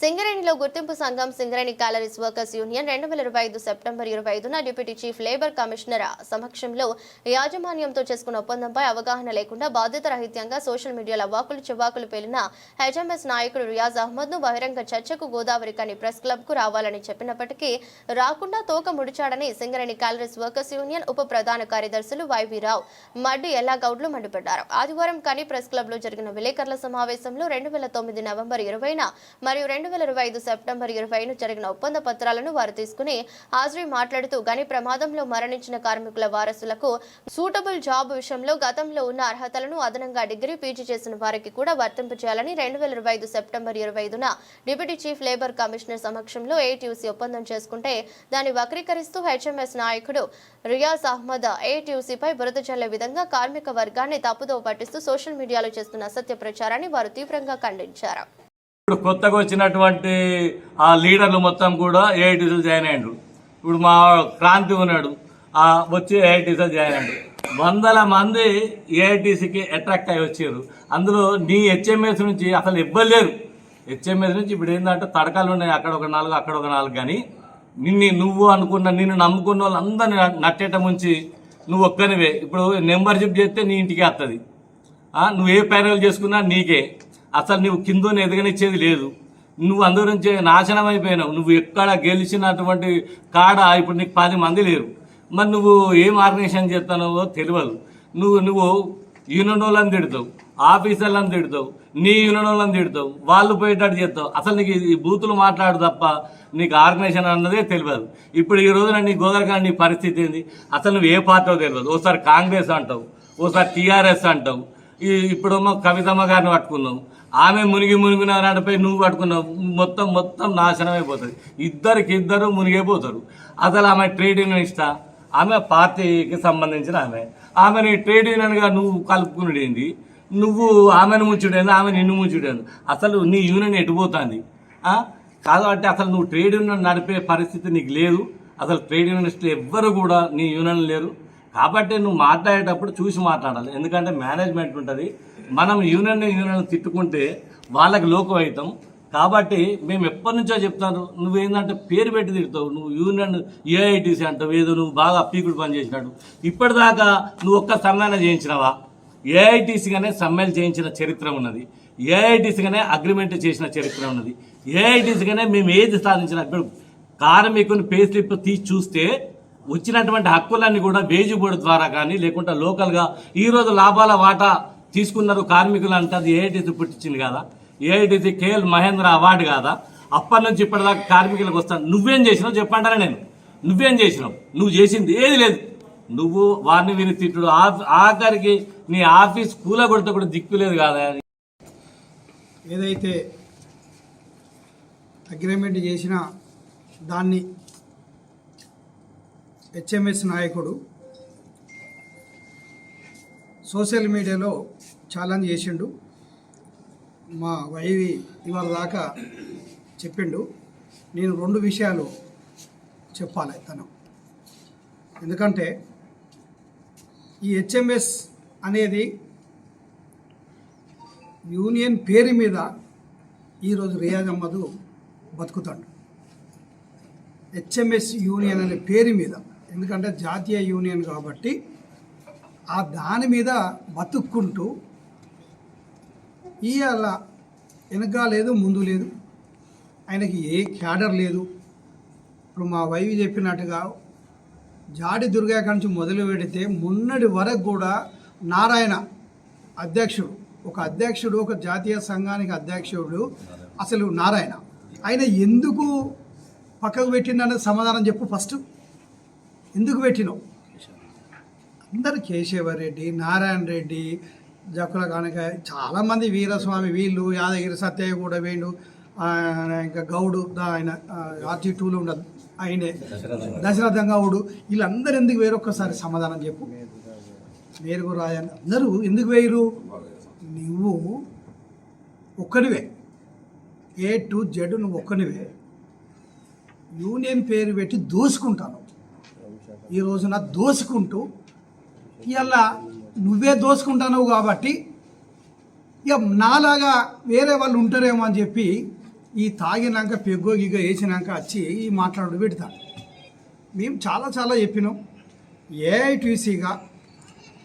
సింగరేణిలో గుర్తింపు సంఘం సింగరేణి క్యాలరీస్ వర్కర్స్ యూనియన్ రెండు వేల ఇరవై ఐదు సెప్టెంబర్ ఇరవై ఐదున డిప్యూటీ చీఫ్ లేబర్ కమిషనర్ సమక్షంలో యాజమాన్యంతో చేసుకున్న ఒప్పందంపై అవగాహన లేకుండా బాధ్యత రహిత్యంగా సోషల్ మీడియాలో వాకులు చివాకులు పేలిన హెచ్ఎంఎస్ నాయకుడు రియాజ్ అహ్మద్ను బహిరంగ చర్చకు గోదావరి కని ప్రెస్ క్లబ్కు రావాలని చెప్పినప్పటికీ రాకుండా తోక ముడిచాడని సింగరేణి క్యాలరీస్ వర్కర్స్ యూనియన్ ఉప ప్రధాన కార్యదర్శులు వైవి రావు మడ్డు ఎల్లాగౌడ్లు మండిపడ్డారు. ఆదివారం కని ప్రెస్ క్లబ్లో జరిగిన విలేకరుల సమావేశంలో రెండు వేల తొమ్మిది నవంబర్ ఇరవైన మరియు రెండు రెండు వేల ఇరవై ఐదు సెప్టెంబర్ ఇరవైను జరిగిన ఒప్పంద పత్రాలను వారు తీసుకుని హాజరీ మాట్లాడుతూ గని ప్రమాదంలో మరణించిన కార్మికుల వారసులకు సూటబుల్ జాబ్ విషయంలో గతంలో ఉన్న అర్హతలను అదనంగా డిగ్రీ పీజీ చేసిన వారికి కూడా వర్తింపజేయాలని రెండు వేల ఇరవై ఐదు సెప్టెంబర్ ఇరవై ఐదున డిప్యూటీ చీఫ్ లేబర్ కమిషనర్ సమక్షంలో ఏటీయూసీ ఒప్పందం చేసుకుంటే దాన్ని వక్రీకరిస్తూ హెచ్ఎంఎస్ నాయకుడు రియాజ్ అహ్మద్ ఏటీయూసీపై బురద చల్లే విధంగా కార్మిక వర్గాన్ని తప్పుదో పట్టిస్తూ సోషల్ మీడియాలో చేస్తున్న అసత్య ప్రచారాన్ని వారు తీవ్రంగా ఖండించారు. ఇప్పుడు కొత్తగా వచ్చినటువంటి ఆ లీడర్లు మొత్తం కూడా ఏఐటీసీలు జాయిన్ అయ్యాడు ఇప్పుడు మా క్రాంతి ఉన్నాడు. ఆ వచ్చి ఏఐటీసీలో జాయిన్ అయ్యాడు వందల మంది ఏఐటీసీకి అట్రాక్ట్ అయ్యి వచ్చారు. అందులో నీ హెచ్ఎంఎస్ నుంచి అసలు ఇవ్వలేరు హెచ్ఎంఎస్ నుంచి ఇప్పుడు ఏంటంటే తడకాలు ఉన్నాయి. అక్కడ ఒక నాలుగు అక్కడ ఒక నాలుగు కానీ నిన్ను నువ్వు అనుకున్న నిన్ను నమ్ముకున్న వాళ్ళందరినీ నట్టేట ముంచి నువ్వు ఒక్కనివే. ఇప్పుడు మెంబర్షిప్ చేస్తే నీ ఇంటికి వస్తుంది నువ్వు ఏ ప్యానల్ చేసుకున్నా నీకే. అసలు నువ్వు కింద ఎదగనిచ్చేది లేదు. నువ్వు అందరి నుంచి నాశనం అయిపోయినావు. నువ్వు ఎక్కడ గెలిచినటువంటి కాడ ఇప్పుడు నీకు పది మంది లేరు. మరి నువ్వు ఏం ఆర్గనైజేషన్ చేస్తానో తెలియదు. నువ్వు నువ్వు యూనియన్ వాళ్ళని తిడతావు ఆఫీసర్లను తిడతావు నీ యూనియన్ వాళ్ళని తిడతావు వాళ్ళు పోయేటట్టు చేస్తావు. అసలు నీకు ఈ బూతులు మాట్లాడు తప్ప నీకు ఆర్గనైజేషన్ అన్నదే తెలియదు. ఇప్పుడు ఈ రోజున నీ గోదరకాండ నీ పరిస్థితి ఏంది? అసలు నువ్వు ఏ పార్టీ తెలియదు. ఓసారి కాంగ్రెస్ అంటావు ఓసారి టీఆర్ఎస్ అంటావు. ఈ ఇప్పుడేమో కవితమ్మ గారిని పట్టుకున్నావు. ఆమె మునిగి మునిగిన నాటిపై నువ్వు పట్టుకున్నావు. మొత్తం మొత్తం నాశనం అయిపోతుంది. ఇద్దరికి ఇద్దరు మునిగిపోతారు. అసలు ఆమె ట్రేడ్ యూనియన్ ఇష్ట ఆమె పార్టీకి సంబంధించిన ఆమె. ఆమెని ట్రేడ్ యూనియన్గా నువ్వు కలుపుకునేది నువ్వు ఆమెను ముంచుడేంది ఆమె నిన్ను ముంచుడేంది? అసలు నీ యూనియన్ ఎటుపోతుంది కాబట్టి అసలు నువ్వు ట్రేడ్ యూనియన్ నడిపే పరిస్థితి నీకు లేదు. అసలు ట్రేడ్ యూనియనిస్టులు ఎవ్వరు కూడా నీ యూనియన్ లేరు. కాబట్టి నువ్వు మాట్లాడేటప్పుడు చూసి మాట్లాడాలి. ఎందుకంటే మేనేజ్మెంట్ ఉంటుంది. మనం యూనియన్ యూనియన్ తిట్టుకుంటే వాళ్ళకి లోకం అవుతాం కాబట్టి మేము ఎప్పటి నుంచో చెప్తాను నువ్వేందంటే పేరు పెట్టి తిడతావు. నువ్వు యూనియన్ ఏఐటీసీ అంటావు. ఏదో నువ్వు బాగా పీకుడు పని చేసినాడు. ఇప్పటిదాకా నువ్వు ఒక్క సమ్మెన చేయించినవా? ఏఐటీసీగానే సమ్మెలు చేయించిన చరిత్ర ఉన్నది. ఏఐటీసీగానే అగ్రిమెంట్ చేసిన చరిత్ర ఉన్నది. ఏఐటీసీగానే మేము ఏది సాధించిన ఇప్పుడు కార్మికుని పే స్లిప్ తీసి చూస్తే వచ్చినటువంటి హక్కులన్నీ కూడా వేజీ బోర్డు ద్వారా కానీ లేకుంటే లోకల్గా ఈరోజు లాభాల వాటా తీసుకున్నారు కార్మికులు అంటే అది ఏఐటీసీ పుట్టించింది కదా? ఏఐటీసీ కేఎల్ మహేంద్ర అవార్డు కాదా? అప్పటి నుంచి ఇప్పటిదాకా కార్మికులకు వస్తాను. నువ్వేం చేసినావు? చెప్పంటారా నేను. నువ్వేం చేసినావు? నువ్వు చేసింది ఏది లేదు. నువ్వు వారిని విని తిట్టుడు. ఆ- ఆఖరికి నీ ఆఫీస్ కూల కొడితే కూడా దిక్కు లేదు కాదా? ఏదైతే అగ్రిమెంట్ చేసిన దాన్ని హెచ్ఎంఎస్ నాయకుడు సోషల్ మీడియాలో ఛాలెంజ్ చేసిండు. మా వైవి ఇవాళ దాకా చెప్పిండు. నేను రెండు విషయాలు చెప్పాలి తను. ఎందుకంటే ఈ హెచ్ఎంఎస్ అనేది యూనియన్ పేరు మీద ఈరోజు రియాజ్ అహ్మద్ బతుకుతాడు. హెచ్ఎంఎస్ యూనియన్ అనే పేరు మీద ఎందుకంటే జాతీయ యూనియన్ కాబట్టి ఆ దాని మీద బతుక్కుంటూ ఇవాళ వెనక లేదు ముందు లేదు. ఆయనకి ఏ క్యాడర్ లేదు. ఇప్పుడు మా వైవి చెప్పినట్టుగా జాడి దుర్గా నుంచి మొదలు పెడితే మొన్నటి వరకు కూడా నారాయణ అధ్యక్షుడు ఒక అధ్యక్షుడు ఒక జాతీయ సంఘానికి అధ్యక్షుడు అసలు నారాయణ. ఆయన ఎందుకు పక్కకు పెట్టిండనే సమాధానం చెప్పు ఫస్ట్. ఎందుకు పెట్టినావు? అందరు కేశవరెడ్డి నారాయణ రెడ్డి జక్కుల కనుక చాలామంది వీరస్వామి వీళ్ళు యాదగిరి సత్యయ్య కూడా వీళ్ళు ఇంకా గౌడు ఆయన ఆర్టీ టూలో ఉండదు ఆయనే దశరథం గౌడు వీళ్ళందరూ ఎందుకు వేరొక్కసారి సమాధానం చెప్పు? మేరుగు రాయని అందరూ ఎందుకు వేయరు? నువ్వు ఒక్కనివే ఏ టు జెడ్ నువ్వు ఒక్కనివే యూనియన్ పేరు పెట్టి దోసుకుంటాను. ఈ రోజున దోసుకుంటూ ఇలా నువ్వే దోసుకుంటున్నావు కాబట్టి ఇక నాలాగా వేరే వాళ్ళు ఉంటారేమో అని చెప్పి ఈ తాగినాక పెగ్గో వేసినాక వచ్చి ఈ మాట్లాడు పెడతాడు మేము చాలా చాలా చెప్పినాం. ఏఐటీసీగా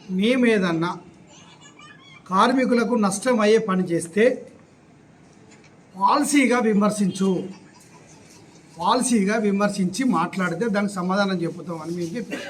మేము ఏదన్నా కార్మికులకు నష్టం అయ్యే పని చేస్తే పాలసీగా విమర్శించు. పాలసీగా విమర్శించి మాట్లాడితే దానికి సమాధానం చెప్పుతామని మేము చెప్పాం.